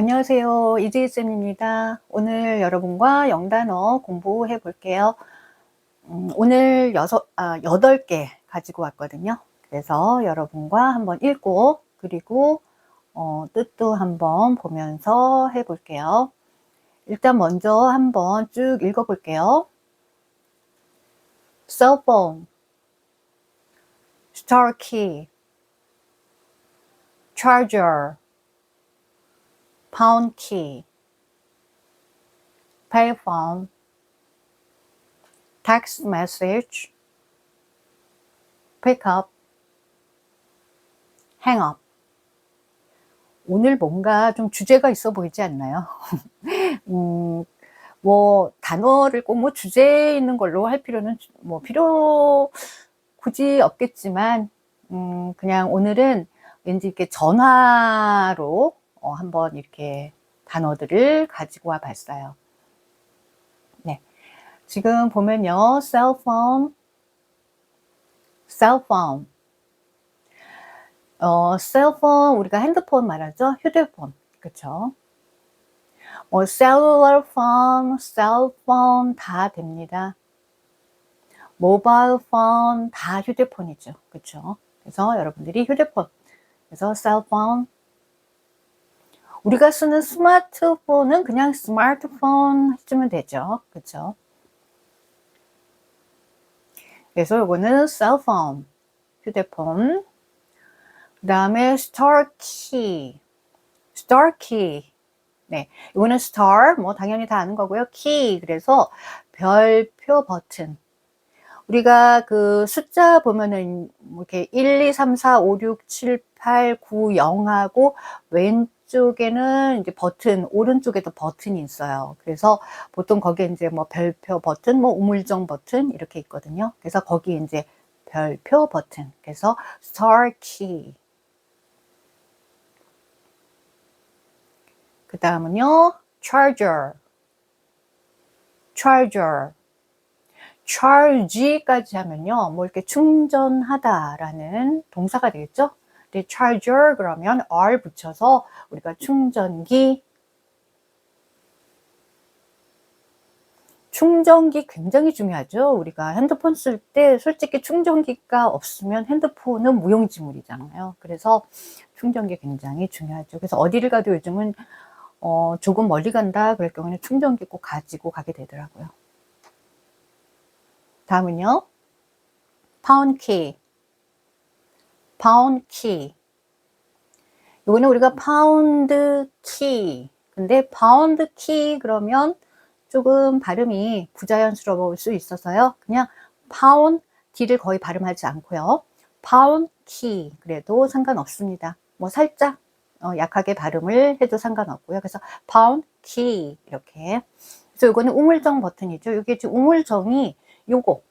안녕하세요. 이지희쌤입니다. 오늘 여러분과 영단어 공부해 볼게요. 음, 오늘 여섯, 아, 여덟 개 가지고 왔거든요. 그래서 여러분과 한번 읽고, 그리고, 어, 뜻도 한번 보면서 해 볼게요. 일단 먼저 한번 쭉 읽어 볼게요. cell phone, star key, charger, pound key, payphone, text message, pick up, hang up. 오늘 뭔가 좀 주제가 있어 보이지 않나요? 음, 뭐 단어를 꼭 뭐 주제 있는 걸로 할 필요는 뭐 필요 굳이 없겠지만 음, 그냥 오늘은 왠지 이렇게 전화로 어, 한번 이렇게 단어들을 가지고 와 봤어요. 네. 지금 보면요. 셀폰, 셀폰. 어, 셀폰, 우리가 핸드폰 말하죠? 휴대폰. 그쵸? 뭐, 셀룰러 폰, 셀폰 다 됩니다. 모바일 폰 다 휴대폰이죠. 그쵸? 그래서 여러분들이 휴대폰. 그래서 셀폰, 우리가 쓰는 스마트폰은 그냥 스마트폰 해주면 되죠. 그쵸? 그래서 이거는 셀폰, 휴대폰. 그 다음에 star key. 네, 이거는 star, 뭐 당연히 다 아는 거고요. key, 그래서 별표 버튼. 우리가 그 숫자 보면은 뭐 이렇게 1, 2, 3, 4, 5, 6, 7, 8, 9, 0하고 왼 쪽에는 이제 버튼, 오른쪽에도 버튼이 있어요. 그래서 보통 거기에 이제 뭐 별표 버튼, 뭐 우물정 버튼 이렇게 있거든요. 그래서 거기 이제 별표 버튼. 그래서 star key. 그 다음은요, charger. charger. charge까지 하면요, 뭐 이렇게 충전하다라는 동사가 되겠죠? 근데 charger 그러면 r 붙여서 우리가 충전기 충전기 굉장히 중요하죠. 우리가 핸드폰 쓸 때 솔직히 충전기가 없으면 핸드폰은 무용지물이잖아요. 그래서 충전기 굉장히 중요하죠. 그래서 어디를 가도 요즘은 어, 조금 멀리 간다 그럴 경우에는 충전기 꼭 가지고 가게 되더라고요. 다음은요. 파운 키. 파운 키. 이거는 우리가 파운드 키. 근데 파운드 키 그러면 조금 발음이 부자연스러울 수 있어서요. 그냥 파운 D를 거의 발음하지 않고요. 파운 키 그래도 상관없습니다. 뭐 살짝 어, 약하게 발음을 해도 상관없고요. 그래서 파운 키 이렇게. 그래서 이거는 우물정 버튼이죠. 이게 지금 우물정이 요거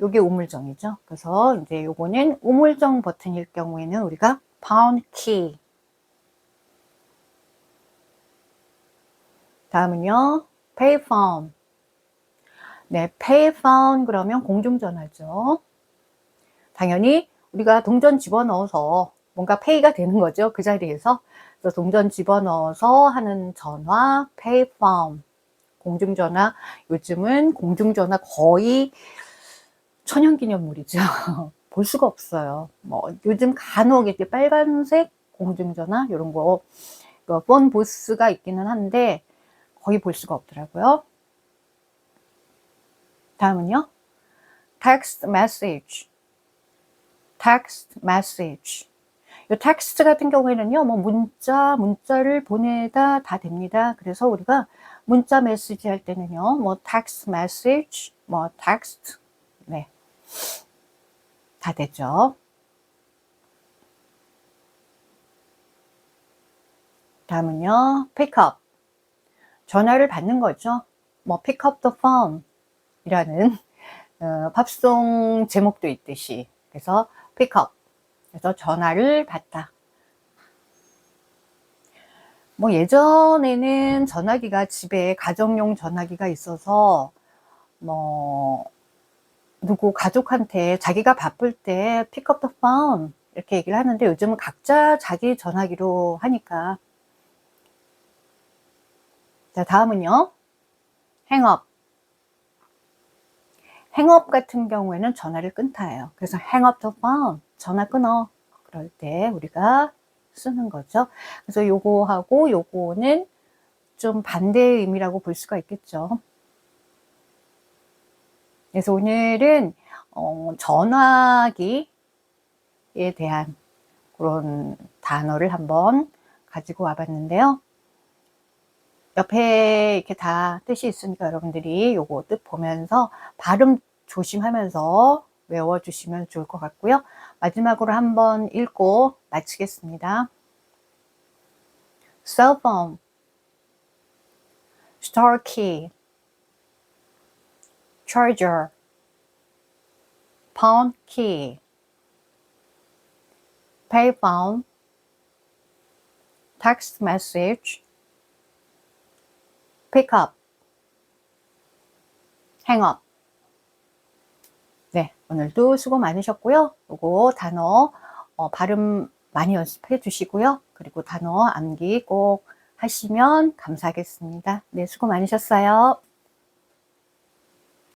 요게 우물정이죠. 그래서 이제 요거는 우물정 버튼일 경우에는 우리가 pound key. 다음은요, payphone. 네, payphone 그러면 공중전화죠. 당연히 우리가 동전 집어넣어서 뭔가 페이가 되는 거죠. 그 자리에서. 그래서 동전 집어넣어서 하는 전화, payphone. 공중전화. 요즘은 공중전화 거의 천연기념물이죠. 볼 수가 없어요. 뭐 요즘 간혹 이렇게 빨간색 공중전화 이런 거, 그폰 보스가 있기는 한데 거의 볼 수가 없더라고요. 다음은요. text message. text message. 이 텍스트 같은 경우에는요, 뭐 문자, 문자를 보내다 다 됩니다. 그래서 우리가 문자 메시지 할 때는요, 뭐 text message, 뭐 text, 네. 다 됐죠. 다음은요, pick up. 전화를 받는 거죠. 뭐, up the phone 이라는 어, 팝송 제목도 있듯이. 그래서 up. 그래서 전화를 받다. 뭐 예전에는 전화기가 집에 가정용 전화기가 있어서 뭐 누구 가족한테 자기가 바쁠 때 픽업 더 폰 이렇게 얘기를 하는데 요즘은 각자 자기 전화기로 하니까 자, 다음은요. 행업. 행업 같은 경우에는 전화를 끊다예요. 그래서 up the phone. 전화 끊어. 그럴 때 우리가 쓰는 거죠. 그래서 요거하고 요거는 좀 반대의 의미라고 볼 수가 있겠죠. 그래서 오늘은 어, 전화기에 대한 그런 단어를 한번 가지고 와봤는데요. 옆에 이렇게 다 뜻이 있으니까 여러분들이 요거 뜻 보면서 발음 조심하면서 외워주시면 좋을 것 같고요. 마지막으로 한번 읽고 마치겠습니다. cell phone, store key, charger, pawn key, payphone, text message, pick up, hang up. 네, 오늘도 수고 많으셨고요. 요거 단어 어, 발음 많이 연습해 주시고요. 그리고 단어 암기 꼭 하시면 감사하겠습니다. 네, 수고 많으셨어요.